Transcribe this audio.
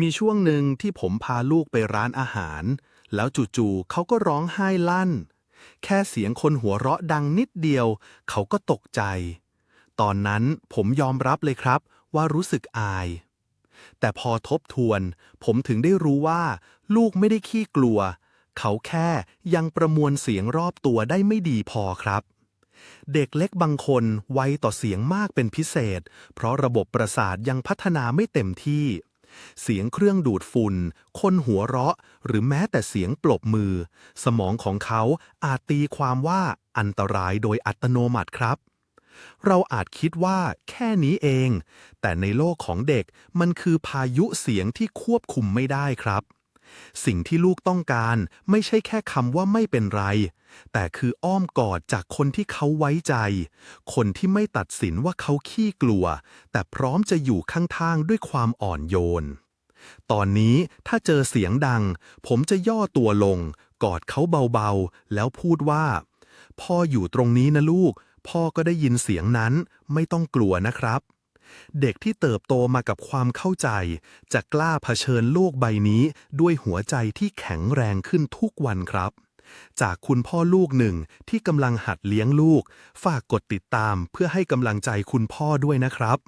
มีช่วงหนึ่งที่ผมพาลูกไปร้านอาหาร แล้วจู่ๆเขาก็ร้องไห้ลั่น แค่เสียงคนหัวเราะดังนิดเดียว เขาก็ตกใจ ตอนนั้นผมยอมรับเลยครับว่ารู้สึกอาย แต่พอทบทวน ผมถึงได้รู้ว่า ลูกไม่ได้ขี้กลัว เขาแค่ยังประมวลเสียงรอบตัวได้ไม่ดีพอครับ เด็กเล็กบางคนไวต่อเสียงมากเป็นพิเศษ เพราะระบบประสาทยังพัฒนาไม่เต็มที่ เสียงเครื่องดูดฝุ่น คนหัวเราะ หรือแม้แต่เสียงปรบมือ สมองของเขาอาจตีความว่าอันตรายโดยอัตโนมัติครับ เราอาจคิดว่าแค่นี้เอง แต่ในโลกของเด็กมันคือพายุเสียงที่ควบคุมไม่ได้ครับ สิ่งที่ลูกต้องการไม่ใช่แค่คำว่าไม่เป็นไร แต่คืออ้อมกอดจากคนที่เขาไว้ใจ คนที่ไม่ตัดสินว่าเขาขี้กลัว แต่พร้อมจะอยู่ข้างๆด้วยความอ่อนโยน ตอนนี้ถ้าเจอเสียงดัง ผมจะย่อตัวลง กอดเขาเบาๆ แล้วพูดว่า พ่ออยู่ตรงนี้นะลูก พ่อก็ได้ยินเสียงนั้น ไม่ต้องกลัวนะครับ เด็กที่เติบโตมากับความเข้าใจ จะกล้าเผชิญโลกใบนี้ด้วยหัวใจที่แข็งแรงขึ้นทุกวันครับ จากคุณพ่อลูกหนึ่งที่กำลังหัดเลี้ยงลูก ฝากกดติดตามเพื่อให้กำลังใจคุณพ่อด้วยนะครับ